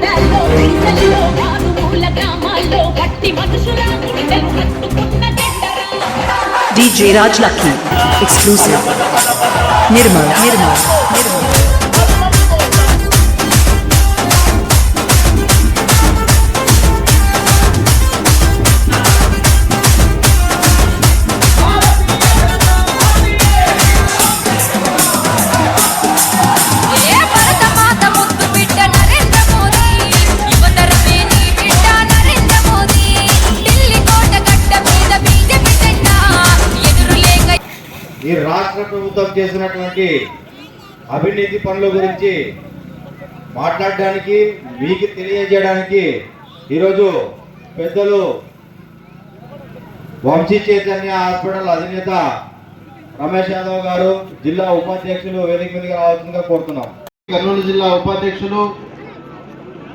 గూడాల్లో గుండెల్లో మారుమూల గ్రామాల్లో పట్టి మనుషుల గుండెలు కట్టుకున్న జెండరా DJ Raj Lucky. Exclusive. Nirmal. Nirmal. రాష్ట్ర ప్రభుత్వం చేసినటువంటి అవినీతి పనుల గురించి మాట్లాడడానికి మీకు తెలియజేయడానికి ఈరోజు పెద్దలు వంశీ చైతన్య హాస్పిటల్ అధినేత రమేష్ యాదవ్ గారు జిల్లా ఉపాధ్యక్షులు వేదిక మీదకి రావాల్సిందిగా కోరుతున్నాం. కర్నూలు జిల్లా ఉపాధ్యక్షులు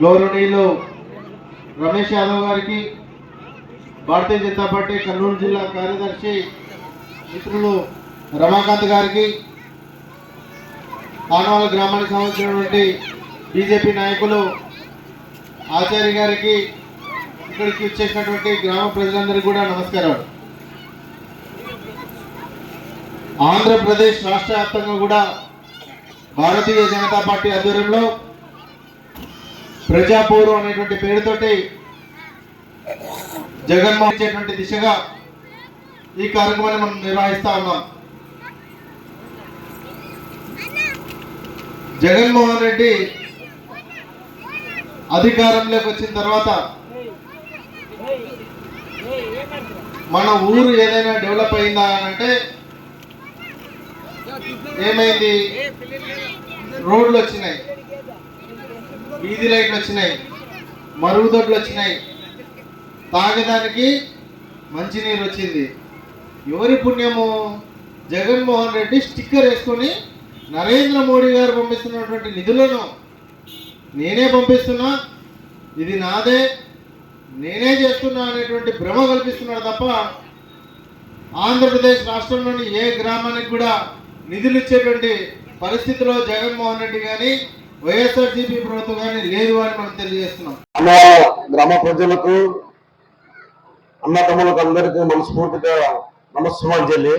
గౌరవనీయులు రమేష్ యాదవ్ గారికి భారతీయ జనతా పార్టీ కర్నూలు జిల్లా కార్యదర్శి మిత్రులు రమాకాంత్ గారికి ఆనవాళ్ళ గ్రామానికి సంబంధించినటువంటి బీజేపీ నాయకులు ఆచార్య గారికి ఇక్కడికి వచ్చేసినటువంటి గ్రామ ప్రజలందరికీ కూడా నమస్కారం. ఆంధ్రప్రదేశ్ రాష్ట్ర వ్యాప్తంగా కూడా భారతీయ జనతా పార్టీ ఆధ్వర్యంలో ప్రజాపూర్వం అనేటువంటి పేరుతోటి జగన్మోహన్ దిశగా ఈ కార్యక్రమాన్ని మనం నిర్వహిస్తా ఉన్నాం. జగన్మోహన్ రెడ్డి అధికారంలోకి వచ్చిన తర్వాత మన ఊరు ఏదైనా డెవలప్ అయిందా అని అంటే ఏమైంది? రోడ్లు వచ్చినాయి. వీధి లైట్లు వచ్చినాయి. మరుగుదొడ్లు వచ్చినాయి. తాగడానికి మంచినీరు వచ్చింది. ఎవరి పుణ్యము? జగన్మోహన్ రెడ్డి స్టిక్కర్ వేసుకొని నరేంద్ర మోడీ గారు పంపిస్తున్నటువంటి నిధులను నేనే పంపిస్తున్నా ఇది నాదే నేనే చేస్తున్నా అనేటువంటి భ్రమ కల్పిస్తున్నాడు తప్ప ఆంధ్రప్రదేశ్ రాష్ట్రంలోని ఏ గ్రామానికి కూడా నిధులు ఇచ్చేటువంటి పరిస్థితిలో జగన్మోహన్ రెడ్డి కానీ వైఎస్ఆర్సీపీ ప్రభుత్వం కానీ లేదు అని మనం తెలియజేస్తున్నాం. అన్న గ్రామ ప్రజలకు అన్నతమ్ములకు అందరికీ మనస్ఫూర్తిగా నమస్సుమాంజలి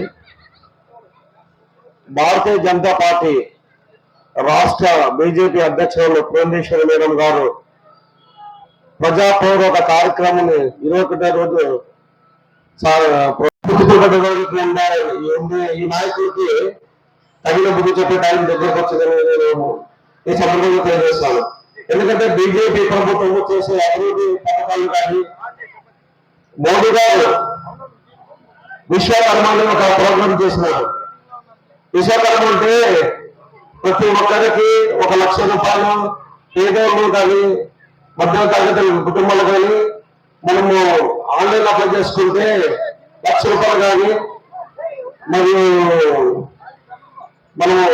భారతీయ జనతా పార్టీ రాష్ట్ర బీజేపీ అధ్యక్షులు పురంధేశ్వరి మేడం గారు ప్రజాపూర్వక కార్యక్రమం ఇరవై ఒకటో రోజు ఈ- నాయకుడికి తగిన బుద్ధి చెప్పే టైం దగ్గరకు వచ్చిందని నేను ఈ సందర్భంగా తెలియజేస్తాను. ఎందుకంటే బీజేపీ ప్రభుత్వం చేసే అభివృద్ధి పథకాలు కానీ మోడీ గారు విశ్వకర్మాన్ని ఒక ప్రోగ్రాం చేసినారు. విశాఖపట్నం అంటే ప్రతి ఒక్కరికి ఒక లక్ష రూపాయలు పేదోళ్ళు కానీ మధ్య తరగతి కుటుంబాలు కానీ మనము ఆన్లైన్ అప్లై చేసుకుంటే లక్ష రూపాయలు కానీ మరియు మనము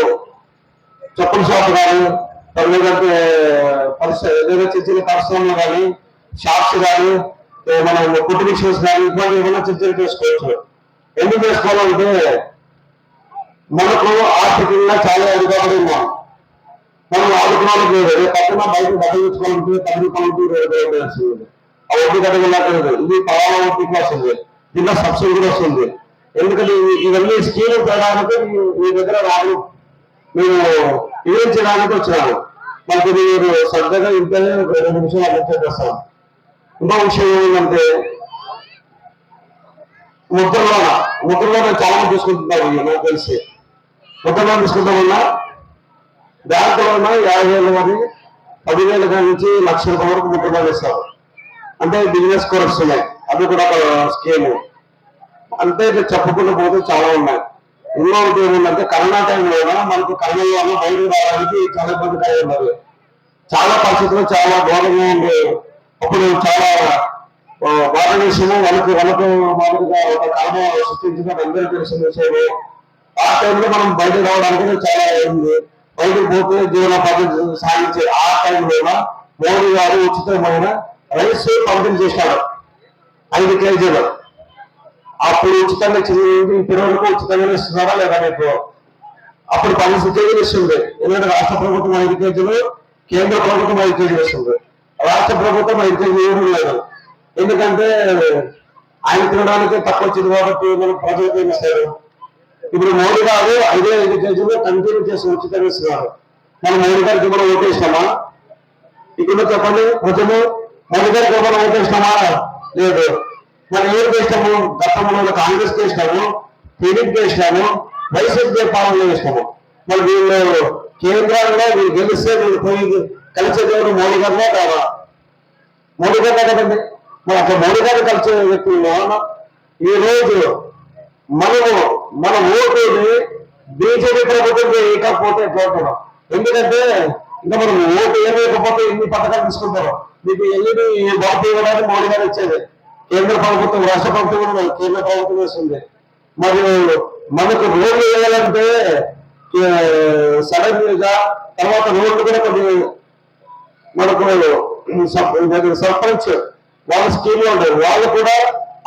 చెప్పుల షాప్ కానీ లేదంటే పరిశ్రమ ఏదైనా చిన్న చిన్న పరిశ్రమలు కానీ షాప్స్ కానీ మనం కుటుంబ మిషన్స్ కానీ ఇటువంటి ఏమైనా చిన్న చిన్న చేసుకోవచ్చు. ఎందుకు చేసుకోవాలంటే మనకు ఆర్థికంగా చాలా ఎదుగుబడి ఉన్నాం మనం ఆడుకోవడానికి లేదు. రేపు పక్కన బయట డబ్బులు తెచ్చుకోవాలంటే పది రూపాయలకి ఇరవై రూపాయలు ఆ వడ్డీ కట్టగలేదు ఇది పలానా వడ్డీకి వస్తుంది దీంట్లో సబ్సిడీ కూడా వస్తుంది. ఎందుకంటే ఇవన్నీ స్కీమ్ తేడానికి మీ- దగ్గర రాదు. మేము చేయడానికి వచ్చినాము? మనకు మీరు శ్రద్ధగా ఇంటనే ఒక రెండు నిమిషాలు అర్థం చేస్తాం. ఇంకో విషయం ఏంటంటే ముద్రలోన ముద్రలోన చాలా మంది తీసుకుంటున్నారు నాకు తెలిసి. ముద్రలో బ్యాంకులో ఉన్న యాభై వేల మంది పదివేల నుంచి లక్ష రూపాయల వరకు ముద్రలో ఇస్తారు అంటే బిజినెస్ కోర్స్ ఉన్నాయి. అది కూడా ఒక స్కీమ్. అంటే ఇట్లా చెప్పకుండా పోతే చాలా ఉన్నాయి. ఇంకొకటి ఏంటంటే కరోనా టైంలో కూడా మనకు కరోనా వల్ల బయటకు రావడానికి చాలా ఇబ్బంది కలిగి ఉన్నారు చాలా పరిస్థితులు చాలా ఘోరంగా ఉండే అప్పుడు చాలా ఆ, భారతదేశము వాళ్ళకి వాళ్ళకు మాదిరిగా ఒక కర్మ సృష్టించిన అందరూ తెలిసిన విషయమే ఆ టైంలో మనం బయట రావడానికి చాలా ఉంది. బయటకు పోతే జీవన పద్ధతి సాగించే ఆ టైంలో మోడీ గారు ఉచితమైన రైస్ పంపిణీ చేశాడు ఐదు కేజీలు. అప్పుడు ఉచితంగా ఇచ్చింది ఇప్పటి వరకు ఉచితంగా ఇస్తున్నారా లేదా మీకు? అప్పుడు పది కేజీలు ఇస్తుంది. ఎందుకంటే రాష్ట్ర ప్రభుత్వం ఐదు కేజీలు కేంద్ర ప్రభుత్వం ఐదు కేజీలు ఇస్తుంది. రాష్ట్ర ప్రభుత్వం అయితే ఇవ్వడం లేదు. ఎందుకంటే ఆయన తినడానికి తక్కువ వచ్చింది కాబట్టి మనం ప్రజలకు ఏమి ఇప్పుడు మోడీ గారు ఐదే ఐదు కేజీలు కంటిన్యూ చేసి ఉచితంగా ఇస్తున్నారు. మనం మోడీ గారికి కూడా ఓటేస్తామా ఇక్కడ చెప్పండి. ప్రజలు మోడీ గారికి ఏమైనా ఓటేస్తామా లేదు. మనం ఏం చేస్తాము గతంలో కాంగ్రెస్ చేస్తాము టీడీపీ చేస్తాము వైసీపీ పాలన ఇష్టము మరి వీళ్ళు కేంద్రాల్లో వీళ్ళు గెలిస్తే వీళ్ళు పోయి కలిసే దేవుడు మోడీ గారినే కాదా? మోడీ గారినే కదండి మరి అక్కడ మోడీ గారిని కలిసే వ్యక్తులు ఏమన్నా ఈ రోజు మనము మన ఓటేది బీజేపీ ప్రభుత్వం వేయకపోతే ఎట్లా ఎందుకంటే ఇంకా మనం ఓటు ఏమైపోతే ఎన్ని పథకాలు తీసుకుంటారు? మీకు ఎన్ని బాబు ఇవ్వడానికి మోడీ గారు ఇచ్చేది? కేంద్ర ప్రభుత్వం రాష్ట్ర ప్రభుత్వం కూడా కేంద్ర ప్రభుత్వం వేస్తుంది మరియు మనకు రోడ్లు వేయాలంటే సడన్గా తర్వాత రోడ్లు కూడా కొన్ని మనకు సర్పంచ్ వాళ్ళ స్కీమ్లో వాళ్ళు కూడా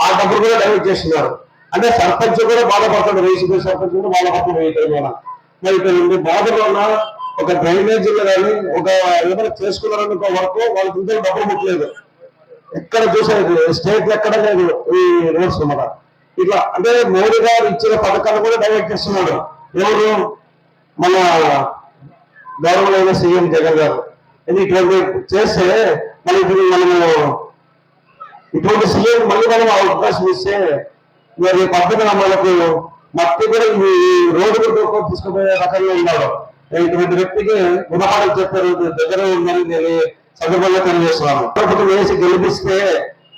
ఆ డబ్బులు కూడా డైవర్ట్ చేస్తున్నారు. అంటే సర్పంచ్ కూడా బాధపడతాడు రేసిపి సర్పంచ్ కూడా బాధపడతాడు ఈ టైంలో మరి ఇక్కడ ఉండే బాధలో ఉన్న ఒక డ్రైనేజ్ కానీ ఒక ఏమైనా చేసుకున్నారనుకో వరకు వాళ్ళకి ఇంత డబ్బులు ముట్టలేదు. ఎక్కడ చూసేది స్టేట్ ఎక్కడ లేదు ఈ రోడ్స్ మన ఇట్లా అంటే మోడీ గారు ఇచ్చిన పథకాలు కూడా డైవర్ట్ చేస్తున్నాడు ఎవరు? మన గౌరవమైన సీఎం జగన్ గారు. ఇటువంటి చేస్తే మళ్ళీ మనము ఇటువంటి సీఎం మళ్ళీ మనం అవకాశం ఇస్తే మరి పద్ధతిగా మనకు మట్టి కూడా ఈ రోడ్డు కూడా తీసుకుపోయే రకంగా ఉన్నాడు. ఇటువంటి వ్యక్తికి గుణపాఠం చెప్పారు దగ్గర ఉందని నేను సందర్భంగా తెలియజేస్తున్నాను. ప్రభుత్వం వేసి గెలిపిస్తే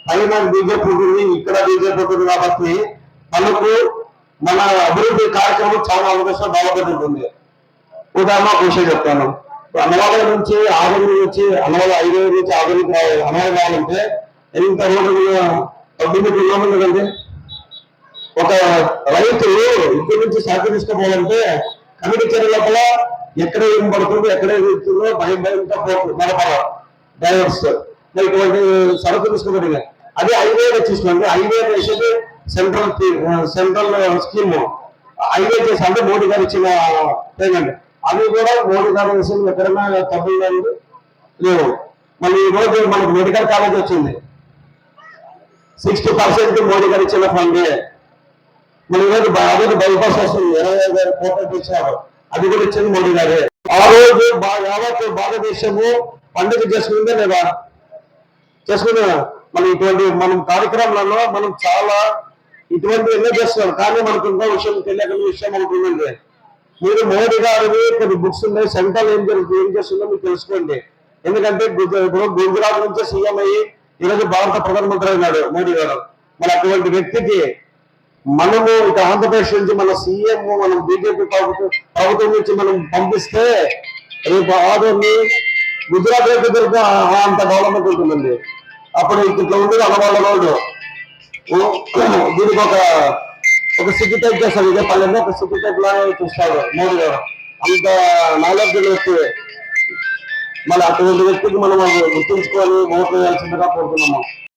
పైన బీజేపీ ఉంటుంది ఇక్కడ బీజేపీ ఉంటుంది కాబట్టి మనకు మన అభివృద్ధి కార్యక్రమం చాలా అవకాశం డెవలప్మెంట్ ఉంటుంది. ఉదాహరణ ఒక విషయం చెప్తాను. అన్నవాళ్ళ నుంచి ఆదరణ నుంచి అన్నవాళ్ళ ఐదు నుంచి ఆదరణ అన్నవాళ్ళు కావాలంటే ఎంత రోడ్డు పద్దెనిమిది కిలోమీటర్లు అంటే ఒక రైతు ఇక్కడి నుంచి సహకరించుకోవాలంటే కమిటీ లోపల ఎక్కడ ఏం పడుతుందో ఎక్కడ ఏం భయం భయంతో పోతుంది నడపల డ్రైవర్స్. ఇటువంటి సరుకు తీసుకోబడి అదే హైవే వచ్చేసింది హైవే వేసేది సెంట్రల్ సెంట్రల్ స్కీమ్ హైవే చేసి అంటే మోడీ గారు ఇచ్చిన పేమెంట్ అది కూడా మోడీ గారు వేసింది. ఎక్కడైనా తప్పులు లేవు. మళ్ళీ ఈ రోజు మనకు మెడికల్ కాలేజ్ వచ్చింది. సిక్స్టీ పర్సెంట్ మోడీ గారు ఇచ్చిన ఫండే మన ఈరోజు అదే బైపాస్ వస్తుంది. ఇరవై ఐదు వేల కోట్లు ఇచ్చారు అది కూడా ఇచ్చింది మోడీ గారే. ఆ రోజు యావత్ భారతదేశము పండుగ చేసుకుందే లేదా? చేసుకునే మనం ఇటువంటి మనం కార్యక్రమాలలో మనం చాలా ఇటువంటి ఎన్నో చేస్తున్నాం కానీ మనకు ఇంకో విషయం తెలియక విషయం ఉంటుందండి మీరు మోడీ గారివి కొన్ని బుక్స్ ఉన్నాయి. సెంట్రల్ ఏం జరుగుతుంది ఏం చేస్తుందో మీరు తెలుసుకోండి. ఎందుకంటే ఇప్పుడు గుజరాత్ నుంచే సీఎం అయ్యి ఈరోజు భారత ప్రధానమంత్రి అయినాడు మోడీ గారు. మరి అటువంటి వ్యక్తికి మనము ఇక ఆంధ్రప్రదేశ్ నుంచి మన సీఎం మనం బీజేపీ ప్రభుత్వం ప్రభుత్వం నుంచి మనం పంపిస్తే రేపు ఆదోని గుజరాత్ రేపు దగ్గర అంత డెవలప్మెంట్ ఉంటుందండి. అప్పుడు ఇట్లా ఉండేది అన్నవాళ్ళ రోడ్డు. దీనికి ఒక ఒక సిటీ టైప్ చేస్తారు. ఇదే పల్లెల్లో ఒక సిటీ టైప్ లాగా చూస్తాడు మోడీ గారు. అంత నాలెడ్జ్ వ్యక్తి. మళ్ళీ అటువంటి వ్యక్తికి మనం గుర్తుంచుకొని ఓట్లు వేయాల్సిందిగా కోరుతున్నాము.